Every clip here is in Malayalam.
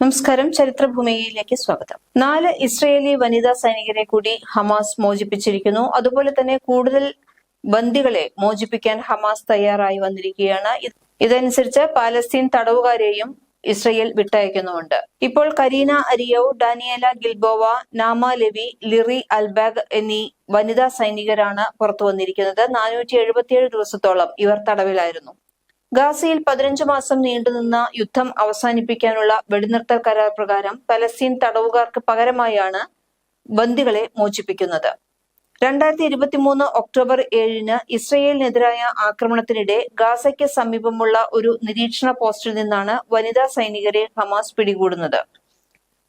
നമസ്കാരം. ചരിത്രഭൂമിയിലേക്ക് സ്വാഗതം. നാല് ഇസ്രയേലി വനിതാ സൈനികരെ കൂടി ഹമാസ് മോചിപ്പിച്ചിരിക്കുന്നു. അതുപോലെ തന്നെ കൂടുതൽ ബന്ദികളെ മോചിപ്പിക്കാൻ ഹമാസ് തയ്യാറായി വന്നിരിക്കുകയാണ്. ഇതനുസരിച്ച് പാലസ്തീൻ തടവുകാരെയും ഇസ്രയേൽ വിട്ടയക്കുന്നുമുണ്ട്. ഇപ്പോൾ കരീന അരിയോ ഡാനിയേല ഗിൽബോവ നാമ ലെവി ലിറി അൽബാഗ് എന്നീ വനിതാ സൈനികരാണ് പുറത്തു വന്നിരിക്കുന്നത്. നാനൂറ്റി എഴുപത്തിയേഴ് ദിവസത്തോളം ഇവർ തടവിലായിരുന്നു. ഗാസയിൽ പതിനഞ്ച് മാസം നീണ്ടുനിന്ന യുദ്ധം അവസാനിപ്പിക്കാനുള്ള വെടിനിർത്തൽ കരാർ പ്രകാരം പലസ്തീൻ തടവുകാർക്ക് പകരമായാണ് ബന്ദികളെ മോചിപ്പിക്കുന്നത്. രണ്ടായിരത്തി ഇരുപത്തിമൂന്ന് ഒക്ടോബർ ഏഴിന് ഇസ്രയേലിനെതിരായ ആക്രമണത്തിനിടെ ഗാസയ്ക്ക് സമീപമുള്ള ഒരു നിരീക്ഷണ പോസ്റ്റിൽ നിന്നാണ് വനിതാ സൈനികരെ ഹമാസ് പിടികൂടുന്നത്.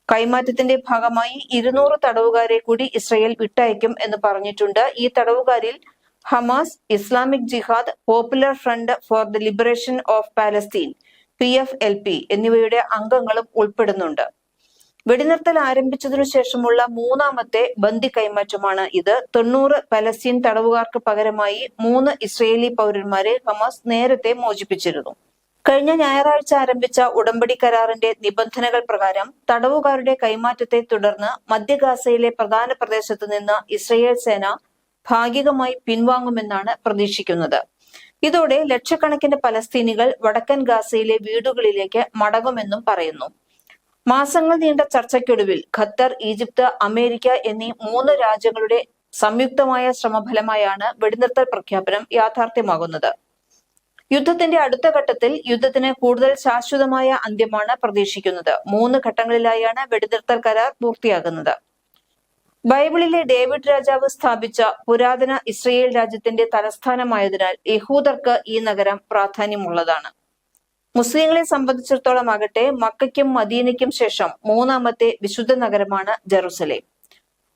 കൈമാറ്റത്തിന്റെ ഭാഗമായി ഇരുന്നൂറ് തടവുകാരെ കൂടി ഇസ്രയേൽ വിട്ടയക്കും എന്ന് പറഞ്ഞിട്ടുണ്ട്. ഈ തടവുകാരിൽ Hamas Islamic Jihad Popular Front for the Liberation of Palestine P F L P എന്നിവയുടെ അംഗങ്ങളും ഉൾപ്പെടുന്നുണ്ട്. വെടിനിർത്തൽ ആരംഭിച്ചതിനു ശേഷമുള്ള മൂന്നാമത്തെ ബന്ദി കൈമാറ്റമാണ് ഇത്. തൊണ്ണൂറ് പലസ്തീൻ തടവുകാർക്ക് പകരമായി മൂന്ന് ഇസ്രയേലി പൗരന്മാരെ ഹമാസ് നേരത്തെ മോചിപ്പിച്ചിരുന്നു. കഴിഞ്ഞ ഞായറാഴ്ച ആരംഭിച്ച ഉടമ്പടി കരാറിന്റെ നിബന്ധനകൾ പ്രകാരം തടവുകാരുടെ കൈമാറ്റത്തെ തുടർന്ന് മധ്യഗാസയിലെ പ്രധാന പ്രദേശത്ത് നിന്ന് ഇസ്രയേൽ സേന ഭാഗികമായി പിൻവാങ്ങുമെന്നാണ് പ്രതീക്ഷിക്കുന്നത്. ഇതോടെ ലക്ഷക്കണക്കിന് പലസ്തീനികൾ വടക്കൻ ഗാസയിലെ വീടുകളിലേക്ക് മടങ്ങുമെന്നും പറയുന്നു. മാസങ്ങൾ നീണ്ട ചർച്ചയ്ക്കൊടുവിൽ ഖത്തർ ഈജിപ്ത് അമേരിക്ക എന്നീ മൂന്ന് രാജ്യങ്ങളുടെ സംയുക്തമായ ശ്രമഫലമായാണ് വെടിനിർത്തൽ പ്രഖ്യാപനം യാഥാർത്ഥ്യമാകുന്നത്. യുദ്ധത്തിന്റെ അടുത്ത ഘട്ടത്തിൽ യുദ്ധത്തിന് കൂടുതൽ ശാശ്വതമായ അന്ത്യമാണ് പ്രതീക്ഷിക്കുന്നത്. മൂന്ന് ഘട്ടങ്ങളിലായാണ് വെടിനിർത്തൽ കരാർ പൂർത്തിയാകുന്നത്. ബൈബിളിലെ ഡേവിഡ് രാജാവ് സ്ഥാപിച്ച പുരാതന ഇസ്രയേൽ രാജ്യത്തിന്റെ തലസ്ഥാനമായതിനാൽ യഹൂദർക്ക് ഈ നഗരം പ്രാധാന്യമുള്ളതാണ്. മുസ്ലിങ്ങളെ സംബന്ധിച്ചിടത്തോളം ആകട്ടെ മക്കയ്ക്കും മദീനയ്ക്കും ശേഷം മൂന്നാമത്തെ വിശുദ്ധ നഗരമാണ് ജെറുസലേം.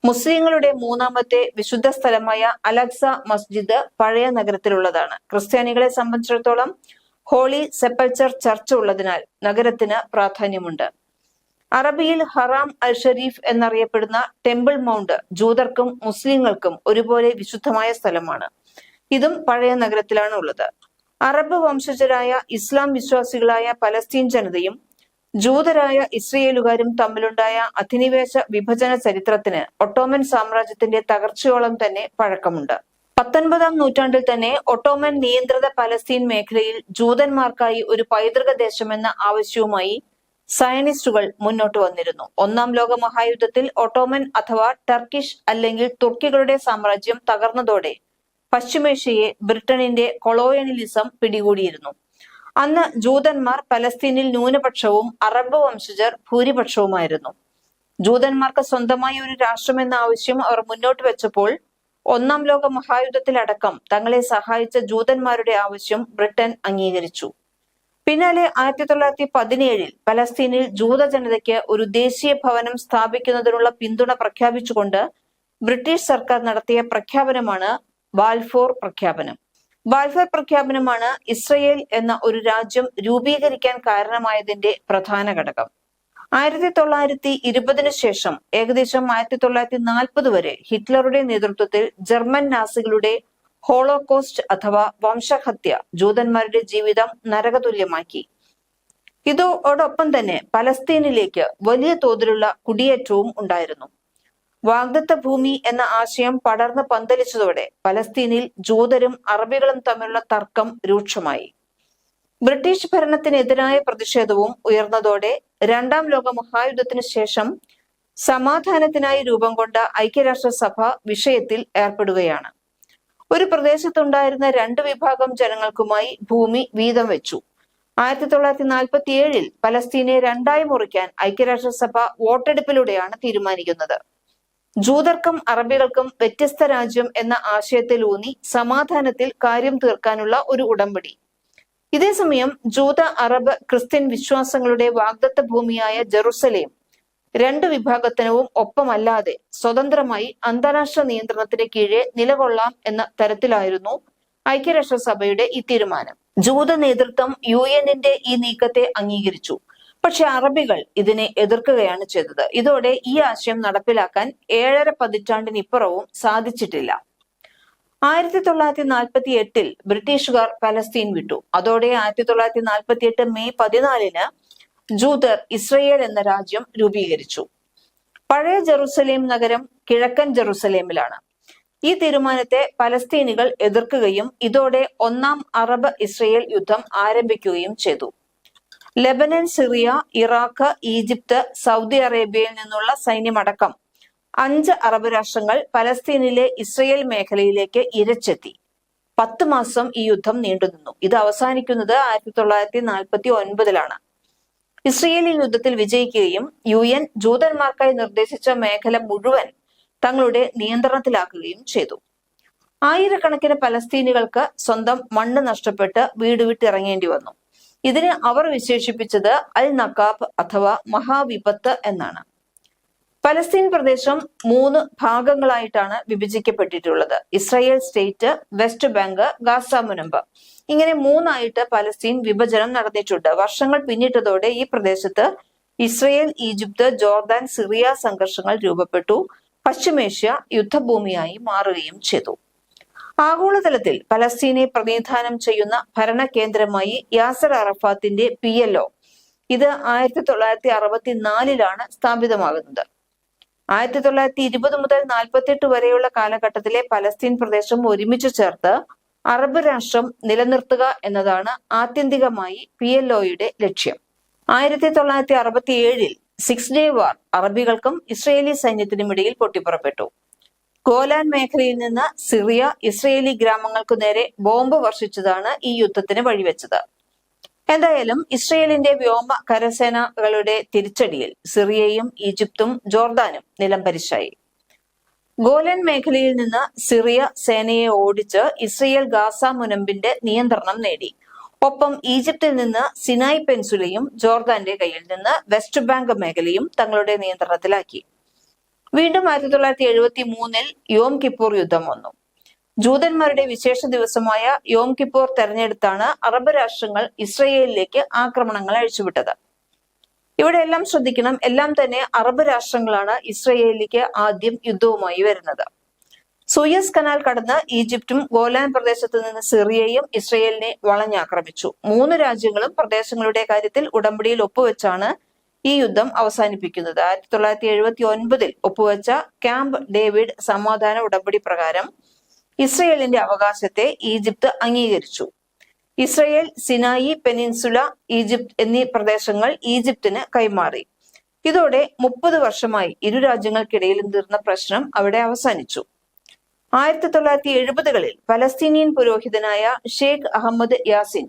മുസ്ലിങ്ങളുടെ മൂന്നാമത്തെ വിശുദ്ധ സ്ഥലമായ അലക്സ മസ്ജിദ് പഴയ നഗരത്തിലുള്ളതാണ്. ക്രിസ്ത്യാനികളെ സംബന്ധിച്ചിടത്തോളം ഹോളി സെപ്പൽച്ചർ ചർച്ച് ഉള്ളതിനാൽ നഗരത്തിന് പ്രാധാന്യമുണ്ട്. അറബിയിൽ ഹറാം അൽ ഷരീഫ് എന്നറിയപ്പെടുന്ന ടെമ്പിൾ മൗണ്ട് ജൂതർക്കും മുസ്ലിങ്ങൾക്കും ഒരുപോലെ വിശുദ്ധമായ സ്ഥലമാണ്. ഇതും പഴയ നഗരത്തിലാണ് ഉള്ളത്. അറബ് വംശജരായ ഇസ്ലാം വിശ്വാസികളായ പലസ്തീൻ ജനതയും ജൂതരായ ഇസ്രയേലുകാരും തമ്മിലുണ്ടായ അധിനിവേശ വിഭജന ചരിത്രത്തിന് ഒട്ടോമൻ സാമ്രാജ്യത്തിന്റെ തകർച്ചയോളം തന്നെ പഴക്കമുണ്ട്. പത്തൊൻപതാം നൂറ്റാണ്ടിൽ തന്നെ ഒട്ടോമൻ നിയന്ത്രിത പലസ്തീൻ മേഖലയിൽ ജൂതന്മാർക്കായി ഒരു പൈതൃക ദേശമെന്ന ആവശ്യവുമായി സയനിസ്റ്റുകൾ മുന്നോട്ട് വന്നിരുന്നു. ഒന്നാം ലോക മഹായുദ്ധത്തിൽ ഒട്ടോമൻ അഥവാ ടർക്കിഷ് അല്ലെങ്കിൽ തുർക്കികളുടെ സാമ്രാജ്യം തകർന്നതോടെ പശ്ചിമേഷ്യയെ ബ്രിട്ടനിന്റെ കൊളോണിയലിസം പിടികൂടിയിരുന്നു. അന്ന് ജൂതന്മാർ പലസ്തീനിൽ ന്യൂനപക്ഷവും അറബ് വംശജർ ഭൂരിപക്ഷവുമായിരുന്നു. ജൂതന്മാർക്ക് സ്വന്തമായ ഒരു രാഷ്ട്രമെന്ന ആവശ്യം അവർ മുന്നോട്ട് വെച്ചപ്പോൾ ഒന്നാം ലോക മഹായുദ്ധത്തിലടക്കം തങ്ങളെ സഹായിച്ച ജൂതന്മാരുടെ ആവശ്യം ബ്രിട്ടൻ അംഗീകരിച്ചു. പിന്നാലെ ആയിരത്തി തൊള്ളായിരത്തി പതിനേഴിൽ പലസ്തീനിൽ ജൂത ജനതയ്ക്ക് ഒരു ദേശീയ ഭവനം സ്ഥാപിക്കുന്നതിനുള്ള പിന്തുണ പ്രഖ്യാപിച്ചുകൊണ്ട് ബ്രിട്ടീഷ് സർക്കാർ നടത്തിയ പ്രഖ്യാപനമാണ് ബാൽഫോർ പ്രഖ്യാപനം. ബാൽഫോർ പ്രഖ്യാപനമാണ് ഇസ്രയേൽ എന്ന ഒരു രാജ്യം രൂപീകരിക്കാൻ കാരണമായതിന്റെ പ്രധാന ഘടകം. ആയിരത്തി തൊള്ളായിരത്തി ഇരുപതിനു ശേഷം ഏകദേശം ആയിരത്തി തൊള്ളായിരത്തി നാൽപ്പത് വരെ ഹിറ്റ്ലറുടെ നേതൃത്വത്തിൽ ജർമ്മൻ നാസികളുടെ ഹോളോകോസ്റ്റ് അഥവാ വംശഹത്യ ജൂതന്മാരുടെ ജീവിതം നരകതുല്യമാക്കി. ഇതോടൊപ്പം തന്നെ പലസ്തീനിലേക്ക് വലിയ തോതിലുള്ള കുടിയേറ്റവും ഉണ്ടായിരുന്നു. വാഗ്ദത്ത ഭൂമി എന്ന ആശയം പടർന്ന് പന്തലിച്ചതോടെ പലസ്തീനിൽ ജൂതരും അറബികളും തമ്മിലുള്ള തർക്കം രൂക്ഷമായി. ബ്രിട്ടീഷ് ഭരണത്തിനെതിരായ പ്രതിഷേധവും ഉയർന്നതോടെ രണ്ടാം ലോക മഹായുദ്ധത്തിന് ശേഷം സമാധാനത്തിനായി രൂപം കൊണ്ട ഐക്യരാഷ്ട്രസഭ വിഷയത്തിൽ ഏർപ്പെടുകയാണ്. ഒരു പ്രദേശത്തുണ്ടായിരുന്ന രണ്ട് വിഭാഗം ജനങ്ങൾക്കുമായി ഭൂമി വീതം വെച്ചു. ആയിരത്തി തൊള്ളായിരത്തി നാൽപ്പത്തി ഏഴിൽ പലസ്തീനെ രണ്ടായി മുറിക്കാൻ ഐക്യരാഷ്ട്രസഭ വോട്ടെടുപ്പിലൂടെയാണ് തീരുമാനിക്കുന്നത്. ജൂതർക്കും അറബികൾക്കും വ്യത്യസ്ത രാജ്യം എന്ന ആശയത്തിൽ ഊന്നി സമാധാനത്തിൽ കാര്യം തീർക്കാനുള്ള ഒരു ഉടമ്പടി. ഇതേസമയം ജൂത അറബ് ക്രിസ്ത്യൻ വിശ്വാസങ്ങളുടെ വാഗ്ദത്ത ഭൂമിയായ ജെറുസലേം രണ്ട് വിഭാഗത്തിനവും ഒപ്പമല്ലാതെ സ്വതന്ത്രമായി അന്താരാഷ്ട്ര നിയന്ത്രണത്തിന് കീഴെ നിലകൊള്ളാം എന്ന തരത്തിലായിരുന്നു ഐക്യരാഷ്ട്രസഭയുടെ ഈ തീരുമാനം. ജൂത നേതൃത്വം യു എന്നിന്റെ ഈ നീക്കത്തെ അംഗീകരിച്ചു. പക്ഷെ അറബികൾ ഇതിനെ എതിർക്കുകയാണ് ചെയ്തത്. ഇതോടെ ഈ ആശയം നടപ്പിലാക്കാൻ ഏഴര പതിറ്റാണ്ടിനിപ്പുറവും സാധിച്ചിട്ടില്ല. ആയിരത്തി തൊള്ളായിരത്തി നാൽപ്പത്തി എട്ടിൽ ബ്രിട്ടീഷുകാർ പലസ്തീൻ വിട്ടു. അതോടെ ആയിരത്തി തൊള്ളായിരത്തി നാൽപ്പത്തി എട്ട് മെയ് പതിനാലിന് ജൂതർ ഇസ്രയേൽ എന്ന രാജ്യം രൂപീകരിച്ചു. പഴയ ജെറുസലേം നഗരം കിഴക്കൻ ജെറുസലേമിലാണ്. ഈ തീരുമാനത്തെ പലസ്തീനികൾ എതിർക്കുകയും ഇതോടെ ഒന്നാം അറബ് ഇസ്രയേൽ യുദ്ധം ആരംഭിക്കുകയും ചെയ്തു. Lebanon Syria Iraq Egypt Saudi അറേബ്യയിൽ നിന്നുള്ള സൈന്യമടക്കം അഞ്ച് അറബ് രാഷ്ട്രങ്ങൾ പലസ്തീനിലെ ഇസ്രയേൽ മേഖലയിലേക്ക് ഇരച്ചെത്തി. പത്ത് മാസം ഈ യുദ്ധം നീണ്ടുനിന്നു. ഇത് അവസാനിക്കുന്നത് ആയിരത്തി തൊള്ളായിരത്തി നാൽപ്പത്തി ഒൻപതിലാണ്. ഇസ്രയേലി യുദ്ധത്തിൽ വിജയിക്കുകയും യു എൻ ജൂതന്മാർക്കായി നിർദ്ദേശിച്ച മേഖല മുഴുവൻ തങ്ങളുടെ നിയന്ത്രണത്തിലാക്കുകയും ചെയ്തു. ആയിരക്കണക്കിന് പലസ്തീനികൾക്ക് സ്വന്തം മണ്ണ് നഷ്ടപ്പെട്ട് വീട് വിട്ടിറങ്ങേണ്ടി വന്നു. ഇതിനെ അവർ വിശേഷിപ്പിച്ചത് അൽ നക്കാബ് അഥവാ മഹാവിപത്ത് എന്നാണ്. പലസ്തീൻ പ്രദേശം മൂന്ന് ഭാഗങ്ങളായിട്ടാണ് വിഭജിക്കപ്പെട്ടിട്ടുള്ളത്. Israel state West Bank Gaza മുനമ്പ്. ഇങ്ങനെ മൂന്നായിട്ട് പലസ്തീൻ വിഭജനം നടന്നിട്ടുണ്ട്. വർഷങ്ങൾ പിന്നിട്ടതോടെ ഈ പ്രദേശത്ത് ഇസ്രയേൽ ഈജിപ്ത് ജോർദാൻ സിറിയ സംഘർഷങ്ങൾ രൂപപ്പെട്ടു. പശ്ചിമേഷ്യ യുദ്ധഭൂമിയായി മാറുകയും ചെയ്തു. ആഗോളതലത്തിൽ പലസ്തീനെ പ്രതിനിധാനം ചെയ്യുന്ന ഭരണ കേന്ദ്രമായി യാസർ അറഫാത്തിന്റെ പി എൽ ഒ. ഇത് ആയിരത്തി തൊള്ളായിരത്തി അറുപത്തിനാലിലാണ് സ്ഥാപിതമാകുന്നത്. ആയിരത്തി തൊള്ളായിരത്തി ഇരുപത് മുതൽ നാൽപ്പത്തെട്ട് വരെയുള്ള കാലഘട്ടത്തിലെ പലസ്തീൻ പ്രദേശം ഒരുമിച്ച് ചേർത്ത് അറബ് രാഷ്ട്രം നിലനിർത്തുക എന്നതാണ് ആത്യന്തികമായി പി എൽ ഒയുടെ ലക്ഷ്യം. ആയിരത്തി തൊള്ളായിരത്തി അറുപത്തി ഏഴിൽ സിക്സ് ഡേ വാർ അറബികൾക്കും ഇസ്രയേലി സൈന്യത്തിനും ഇടയിൽ പൊട്ടിപ്പുറപ്പെട്ടു. ഗോലാൻ മേഖലയിൽ നിന്ന് സിറിയ ഇസ്രയേലി ഗ്രാമങ്ങൾക്കു നേരെ ബോംബ് വർഷിച്ചതാണ് ഈ യുദ്ധത്തിന് വഴിവെച്ചത്. എന്തായാലും ഇസ്രയേലിന്റെ വ്യോമ കരസേനകളുടെ തിരിച്ചടിയിൽ സിറിയയും ഈജിപ്തും ജോർദാനും നിലംപരിശായി. ഗോലൻ മേഖലയിൽ നിന്ന് സിറിയ സേനയെ ഓടിച്ച് ഇസ്രയേൽ ഗാസ മുനമ്പിന്റെ നിയന്ത്രണം നേടി. ഒപ്പം ഈജിപ്തിൽ നിന്ന് സിനായ് പെൻസുലയും ജോർദാന്റെ കയ്യിൽ നിന്ന് വെസ്റ്റ് ബാങ്ക് മേഖലയും തങ്ങളുടെ നിയന്ത്രണത്തിലാക്കി. വീണ്ടും ആയിരത്തി തൊള്ളായിരത്തി എഴുപത്തി മൂന്നിൽ യോം കിപ്പൂർ യുദ്ധം വന്നു. ജൂതന്മാരുടെ വിശേഷ ദിവസമായ യോം കിപ്പൂർ തെരഞ്ഞെടുത്താണ് അറബ് രാഷ്ട്രങ്ങൾ ഇസ്രയേലിലേക്ക് ആക്രമണങ്ങൾ അഴിച്ചുവിട്ടത്. ഇവിടെ എല്ലാം ശ്രദ്ധിക്കണം. എല്ലാം തന്നെ അറബ് രാഷ്ട്രങ്ങളാണ് ഇസ്രയേലിലേക്ക് ആദ്യം യുദ്ധവുമായി വരുന്നത്. സൂയസ് കനാൽ കടന്ന് ഈജിപ്തും ഗോലാൻ പ്രദേശത്ത് നിന്ന് സിറിയയും ഇസ്രയേലിനെ വളഞ്ഞാക്രമിച്ചു. മൂന്ന് രാജ്യങ്ങളും പ്രദേശങ്ങളുടെ കാര്യത്തിൽ ഉടമ്പടിയിൽ ഒപ്പുവെച്ചാണ് ഈ യുദ്ധം അവസാനിപ്പിക്കുന്നത്. ആയിരത്തി തൊള്ളായിരത്തി എഴുപത്തി ഒൻപതിൽ ഒപ്പുവെച്ച ക്യാമ്പ് ഡേവിഡ് സമാധാന ഉടമ്പടി പ്രകാരം ഇസ്രയേലിന്റെ അവകാശത്തെ ഈജിപ്ത് അംഗീകരിച്ചു. ഇസ്രയേൽ സിനായി പെനിൻസുല ഈജിപ്ത് എന്നീ പ്രദേശങ്ങൾ ഈജിപ്തിന് കൈമാറി. ഇതോടെ മുപ്പത് വർഷമായി ഇരു രാജ്യങ്ങൾക്കിടയിൽ തീർന്ന പ്രശ്നം അവിടെ അവസാനിച്ചു. ആയിരത്തി തൊള്ളായിരത്തി എഴുപതുകളിൽ പലസ്തീനിയൻ പുരോഹിതനായ ഷെയ്ഖ് അഹമ്മദ് യാസിൻ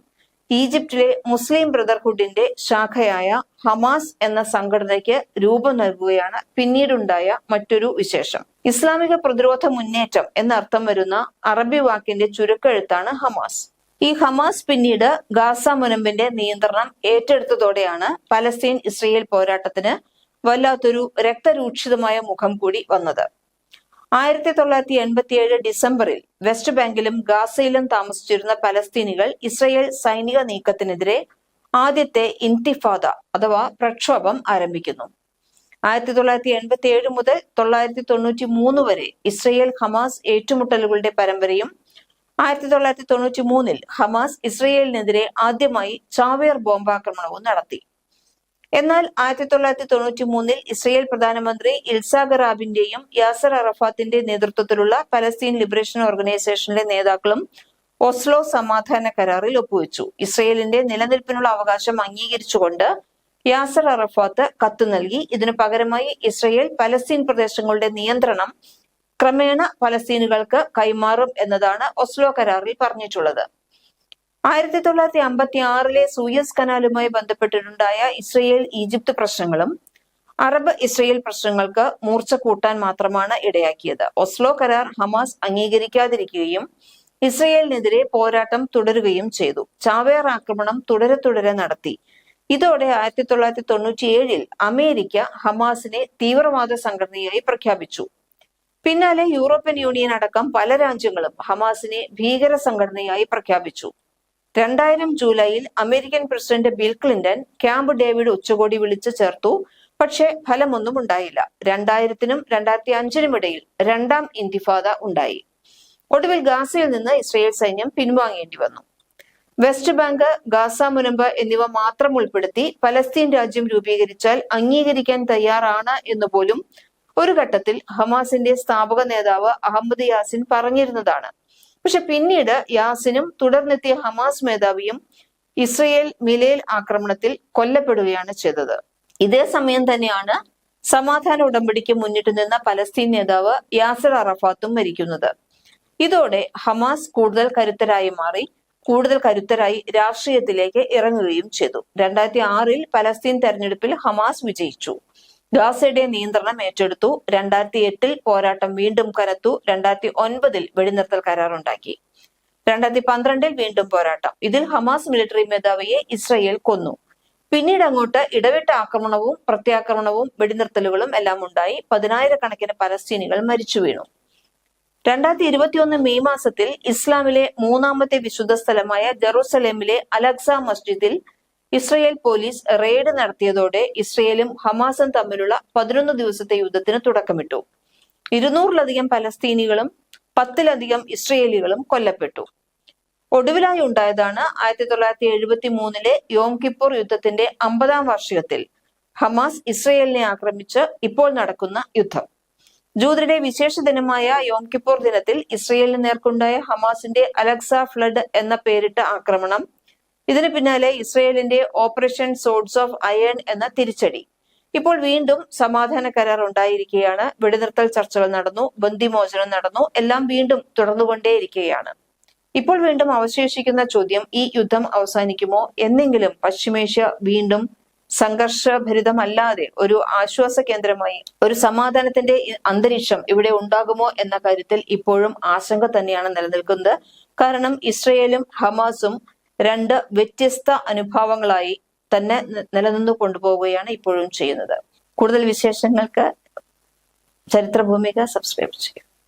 ഈജിപ്തിലെ മുസ്ലിം ബ്രദർഹുഡിന്റെ ശാഖയായ ഹമാസ് എന്ന സംഘടനയ്ക്ക് രൂപം നൽകുകയാണ് പിന്നീടുണ്ടായ മറ്റൊരു വിശേഷം. ഇസ്ലാമിക പ്രതിരോധ മുന്നേറ്റം എന്നർത്ഥം വരുന്ന അറബി വാക്കിന്റെ ചുരുക്കെഴുത്താണ് ഹമാസ്. ഈ ഹമാസ് പിന്നീട് ഗാസ മുനമ്പിന്റെ നിയന്ത്രണം ഏറ്റെടുത്തതോടെയാണ് പലസ്തീൻ ഇസ്രയേൽ പോരാട്ടത്തിന് വല്ലാത്തൊരു രക്തരൂക്ഷിതമായ മുഖം കൂടി വന്നത്. ആയിരത്തി തൊള്ളായിരത്തി എൺപത്തിയേഴ് ഡിസംബറിൽ വെസ്റ്റ് ബാങ്കിലും ഗാസയിലും താമസിച്ചിരുന്ന പലസ്തീനികൾ ഇസ്രയേൽ സൈനിക നീക്കത്തിനെതിരെ ആദ്യത്തെ ഇൻതിഫാദ അഥവാ പ്രക്ഷോഭം ആരംഭിക്കുന്നു. ആയിരത്തി തൊള്ളായിരത്തി എൺപത്തി ഏഴ് മുതൽ തൊള്ളായിരത്തി തൊണ്ണൂറ്റി മൂന്ന് വരെ ഇസ്രയേൽ ഹമാസ് ഏറ്റുമുട്ടലുകളുടെ പരമ്പരയും ആയിരത്തി തൊള്ളായിരത്തി തൊണ്ണൂറ്റി മൂന്നിൽ ഹമാസ് ഇസ്രയേലിനെതിരെ ആദ്യമായി ചാവേർ ബോംബാക്രമണവും നടത്തി. എന്നാൽ ആയിരത്തി തൊള്ളായിരത്തി തൊണ്ണൂറ്റി മൂന്നിൽ ഇസ്രയേൽ പ്രധാനമന്ത്രി ഇൽസാഗർ റാബിന്റെയും യാസർ അറഫാത്തിന്റെ നേതൃത്വത്തിലുള്ള പലസ്തീൻ ലിബറേഷൻ ഓർഗനൈസേഷനിലെ നേതാക്കളും ഒസ്ലോ സമാധാന കരാറിൽ ഒപ്പുവെച്ചു. ഇസ്രയേലിന്റെ നിലനിൽപ്പിനുള്ള അവകാശം അംഗീകരിച്ചുകൊണ്ട് യാസർ അറഫാത്ത് കത്ത് നൽകി. ഇതിനു പകരമായി ഇസ്രയേൽ പലസ്തീൻ പ്രദേശങ്ങളുടെ നിയന്ത്രണം ക്രമേണ ഫലസ്തീനുകൾക്ക് കൈമാറും എന്നതാണ് ഒസ്ലോ കരാറിൽ പറഞ്ഞിട്ടുള്ളത്. ആയിരത്തി തൊള്ളായിരത്തി അമ്പത്തി ആറിലെ സൂയസ് കനാലുമായി ബന്ധപ്പെട്ടിട്ടുണ്ടായ ഇസ്രയേൽ ഈജിപ്ത് പ്രശ്നങ്ങളും അറബ് ഇസ്രയേൽ പ്രശ്നങ്ങൾക്ക് മൂർച്ച കൂട്ടാൻ മാത്രമാണ് ഇടയാക്കിയത്. ഒസ്ലോ കരാർ ഹമാസ് അംഗീകരിക്കാതിരിക്കുകയും ഇസ്രയേലിനെതിരെ പോരാട്ടം തുടരുകയും ചെയ്തു. ചാവേർ ആക്രമണം തുടരെ തുടരെ നടത്തി. ഇതോടെ ആയിരത്തി തൊള്ളായിരത്തി തൊണ്ണൂറ്റി ഏഴിൽ അമേരിക്ക ഹമാസിനെ തീവ്രവാദ സംഘടനയായി പ്രഖ്യാപിച്ചു. പിന്നാലെ യൂറോപ്യൻ യൂണിയൻ അടക്കം പല രാജ്യങ്ങളും ഹമാസിനെ ഭീകര സംഘടനയായി പ്രഖ്യാപിച്ചു. രണ്ടായിരം ജൂലൈയിൽ American president Bill Clinton Camp David ഉച്ചകോടി വിളിച്ചു ചേർത്തു. പക്ഷേ ഫലമൊന്നും ഉണ്ടായില്ല. രണ്ടായിരത്തിനും രണ്ടായിരത്തി അഞ്ചിനും ഇടയിൽ രണ്ടാം ഇന്തിഫാദ ഉണ്ടായി. ഒടുവിൽ ഗാസയിൽ നിന്ന് ഇസ്രയേൽ സൈന്യം പിൻവാങ്ങേണ്ടി വന്നു. വെസ്റ്റ് ബാങ്ക് ഗാസ മുനമ്പ് എന്നിവ മാത്രം ഉൾപ്പെടുത്തി പലസ്തീൻ രാജ്യം രൂപീകരിച്ചാൽ അംഗീകരിക്കാൻ തയ്യാറാണ് എന്ന് പോലും ഒരു ഘട്ടത്തിൽ ഹമാസിന്റെ സ്ഥാപക നേതാവ് അഹമ്മദ് യാസിൻ പറഞ്ഞിരുന്നതാണ്. പക്ഷെ പിന്നീട് യാസിനും തുടർന്നെത്തിയ ഹമാസ് മേധാവിയും ഇസ്രയേൽ മിലേൽ ആക്രമണത്തിൽ കൊല്ലപ്പെടുകയാണ് ചെയ്തത്. ഇതേ സമയം തന്നെയാണ് സമാധാന ഉടമ്പടിക്ക് മുന്നിട്ട് നിന്ന പലസ്തീൻ നേതാവ് യാസർ അറഫാത്തും മരിക്കുന്നത്. ഇതോടെ ഹമാസ് കൂടുതൽ കരുത്തരായി മാറി കൂടുതൽ കരുത്തരായി രാഷ്ട്രീയത്തിലേക്ക് ഇറങ്ങുകയും ചെയ്തു. രണ്ടായിരത്തി ആറിൽ പലസ്തീൻ തെരഞ്ഞെടുപ്പിൽ ഹമാസ് വിജയിച്ചു. ഗാസയുടെ നിയന്ത്രണം ഏറ്റെടുത്തു. രണ്ടായിരത്തി എട്ടിൽ പോരാട്ടം വീണ്ടും കനത്തു. രണ്ടായിരത്തി ഒൻപതിൽ വെടിനിർത്തൽ കരാറുണ്ടാക്കി. രണ്ടായിരത്തി പന്ത്രണ്ടിൽ വീണ്ടും പോരാട്ടം. ഇതിൽ ഹമാസ് മിലിറ്ററി മേധാവിയെ ഇസ്രയേൽ കൊന്നു. പിന്നീട് അങ്ങോട്ട് ഇടവിട്ട ആക്രമണവും പ്രത്യാക്രമണവും വെടിനിർത്തലുകളും എല്ലാം ഉണ്ടായി. പതിനായിരക്കണക്കിന് പലസ്തീനികൾ മരിച്ചു വീണു. രണ്ടായിരത്തി ഇരുപത്തിയൊന്ന് മെയ് മാസത്തിൽ ഇസ്ലാമിലെ മൂന്നാമത്തെ വിശുദ്ധ സ്ഥലമായ ജെറൂസലേമിലെ അലക്സ മസ്ജിദിൽ ഇസ്രയേൽ പോലീസ് റെയ്ഡ് നടത്തിയതോടെ ഇസ്രയേലും ഹമാസും തമ്മിലുള്ള പതിനൊന്ന് ദിവസത്തെ യുദ്ധത്തിന് തുടക്കമിട്ടു. ഇരുന്നൂറിലധികം പലസ്തീനികളും പത്തിലധികം ഇസ്രയേലികളും കൊല്ലപ്പെട്ടു. ഒടുവിലായി ഉണ്ടായതാണ് ആയിരത്തി തൊള്ളായിരത്തി എഴുപത്തി മൂന്നിലെ യോം കിപ്പൂർ യുദ്ധത്തിന്റെ അമ്പതാം വാർഷികത്തിൽ ഹമാസ് ഇസ്രയേലിനെ ആക്രമിച്ച് ഇപ്പോൾ നടക്കുന്ന യുദ്ധം. ജൂതരുടെ വിശേഷ ദിനമായ യോം കിപ്പൂർ ദിനത്തിൽ ഇസ്രയേലിന് നേർക്കുണ്ടായ ഹമാസിന്റെ അലക്സ ഫ്ലഡ് എന്ന പേരിട്ട ആക്രമണം ഇതിന് പിന്നാലെ ഇസ്രയേലിന്റെ ഓപ്പറേഷൻ സോഡ്സ് ഓഫ് അയൺ എന്ന തിരിച്ചടി. ഇപ്പോൾ വീണ്ടും സമാധാന കരാർ ഉണ്ടായിരിക്കുകയാണ്. വെടിനിർത്തൽ ചർച്ചകൾ നടന്നു ബന്ദിമോചനം നടന്നു എല്ലാം വീണ്ടും തുടർന്നുകൊണ്ടേയിരിക്കുകയാണ്. ഇപ്പോൾ വീണ്ടും അവശേഷിക്കുന്ന ചോദ്യം ഈ യുദ്ധം അവസാനിക്കുമോ? എന്നെങ്കിലും പശ്ചിമേഷ്യ വീണ്ടും സംഘർഷഭരിതമല്ലാതെ ഒരു ആശ്വാസ കേന്ദ്രമായി ഒരു സമാധാനത്തിന്റെ അന്തരീക്ഷം ഇവിടെ ഉണ്ടാകുമോ എന്ന കാര്യത്തിൽ ഇപ്പോഴും ആശങ്ക തന്നെയാണ് നിലനിൽക്കുന്നത്. കാരണം ഇസ്രയേലും ഹമാസും രണ്ട് വ്യത്യസ്ത അനുഭവങ്ങളായി തന്നെ നിലനിന്നു കൊണ്ടുപോവുകയാണ് ഇപ്പോഴും ചെയ്യുന്നത്. കൂടുതൽ വിശേഷങ്ങൾക്ക് ചരിത്രഭൂമിക സബ്സ്ക്രൈബ് ചെയ്യുക.